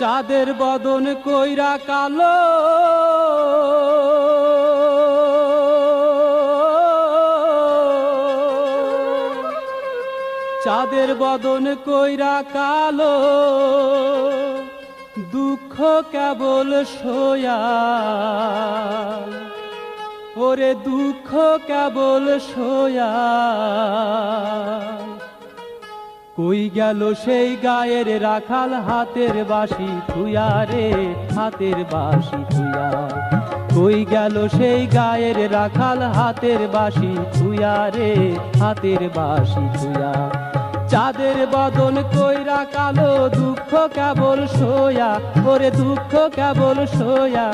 চাঁদের বদন কইরা কালো। চাঁদের বদন কইরা কালো। দুঃখ কেবল সোয়া। ওরে দুঃখ কেবল সোয়া। কই গেল সেই গায়ের রাখাল হাতের বাসি থুয়া রে, হাতের বাসি থুয়া কই গেল সেই গায়ের রাখাল হাতের বাসি থুয়া রে, হাতের বাসি থুয়া চাঁদের বদন কইরা কালো দুঃখ কেবল সোয়া, ওরে দুঃখ কেবল সোয়া।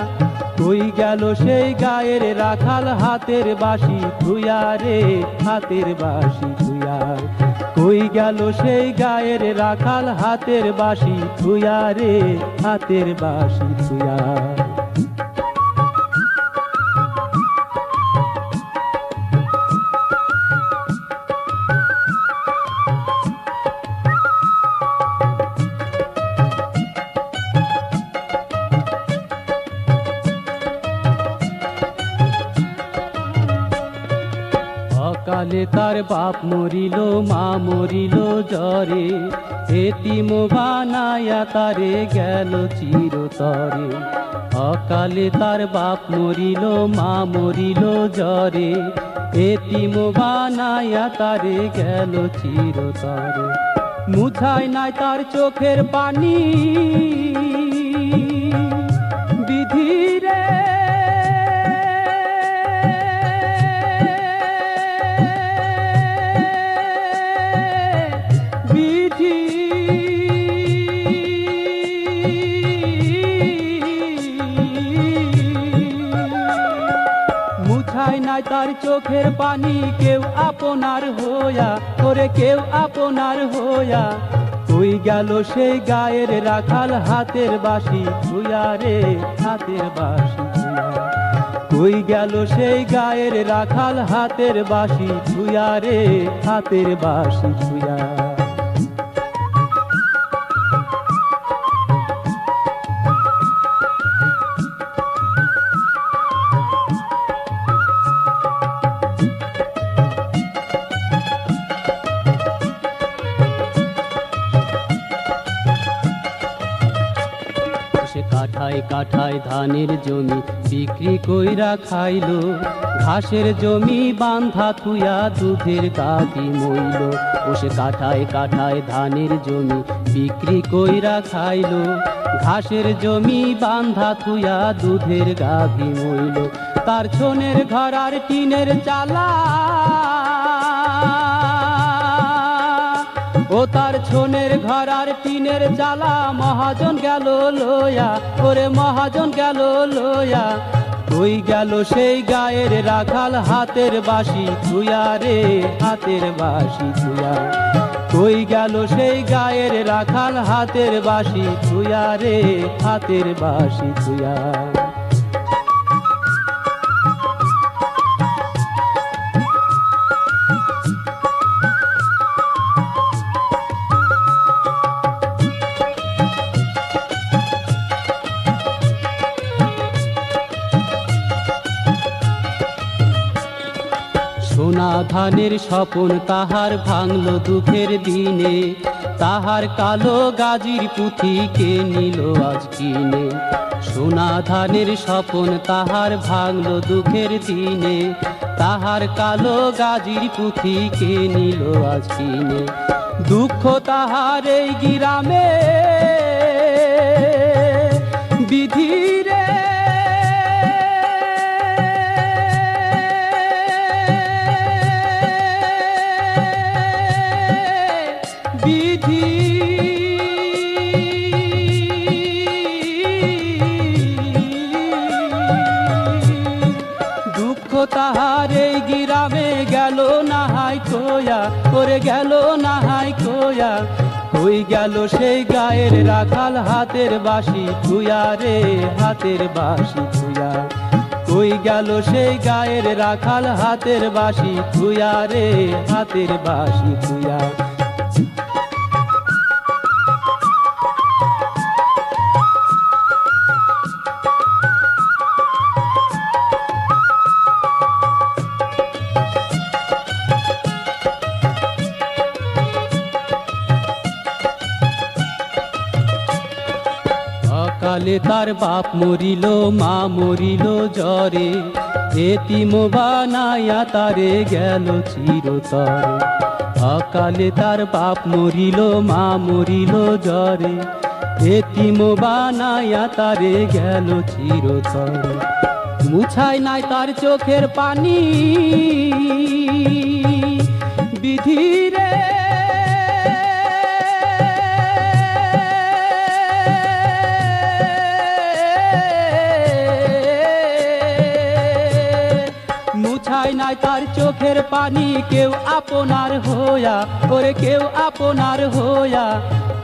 কই গেল সেই গায়ের রাখাল হাতের বাসি থুয়া রে, হাতের বাসি থুয়া কই গেল সেই গায়ের রাখাল হাতের বাসি থুয়া রে হাতের বাসি থুয়া অকালে তার বাপ মরিল, মা মরিল জ্বরে। এতিম বানায়া তারে গেল চিরতরে। অকালে তার বাপ মরিল, মা মরিল জ্বরে। এতিম বানায়া তারে গেল চিরতরে। মুছায় নাই তার চোখের পানি। চোখের পানি কেউ আপনার হইয়া, ওরে কেউ আপনার হইয়া। তুই গেল সেই গায়ের রাখাল হাতের বাসি তুইয়া রে হাতের বাসি তুই গেল সেই গায়ের রাখাল হাতের বাসি তুইয়া রে হাতের বাসি ছুয়া কাঠায় কাঠায় ধানের জমি বিক্রি কইরা খাইলো। ঘাসের জমি বান্ধা থুয়া দুধের গাভি মইল। ও কাঠায় কাঠায় ধানের জমি বিক্রি কইরা খাইলো। ঘাসের জমি বান্ধা থুয়া দুধের গাভি মইল। তার ছোনের ঘর আর টিনের চালা ও তার ছোনের ঘর আর টিনের জ্বালা। মহাজন গেল লোয়া ওরে মহাজন গেল লোয়া কই গেল সেই গায়ের রাখাল হাতের বাসি ছুয়া রে হাতের বাসি ছুয়া। কই গেল সেই গায়ের রাখাল হাতের বাসি ছুয়া রে হাতের বাসি ছুয়া। সোনা ধানের স্বপন তাহার ভাঙল দুঃখের দিনে। তাহার কালো গাজির পুঁথি কে নিল আজ কিনে? সোনা ধানের স্বপন তাহার ভাঙল দুঃখের দিনে। তাহার কালো গাজির পুঁথি কে নিল আজ কিনে? দুঃখ তাহার এই গিরামে, বিধিরে কোয়া করে গেল নাহাই কোয়া কই গেল সেই গায়ের রাখাল হাতের বাসি খুয়া রে, হাতের বাসি খুয়া কই গেল সেই গায়ের রাখাল হাতের বাসি খুয়া রে, হাতের বাসি ছুয়া। তার বাপ মরিল, মা মরিল জ্বরে। এতিম বানায়া তারে গেল চিরতরে। অকালে তার বাপ মরিল, মা মরিল জ্বরে। এতিম বানায়া তারে গেল চিরতরে। মুছাই নাই তার চোখের পানি। মুছাই তার চোখের পানি, কেউ আপনার হইয়া, ওরে কেউ আপনার হইয়া।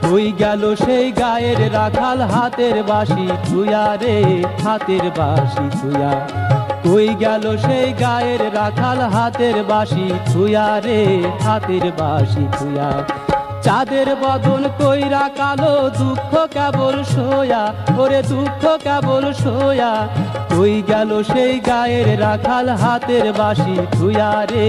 হই গেল সেই গায়ের রাখাল হাতের বাসি ছুয়া রে, হাতের বাসি ছুয়া। কই গেল সেই গায়ের রাখাল হাতের বাসি ছুয়া রে, হাতের বাসি ছুয়া। চাঁদের বদন কইরা কালো দুঃখ কেবল সোয়া ওরে দুঃখ কেবল সোয়া কই গেল সেই গায়ের রাখাল হাতের বাসি তুই রে।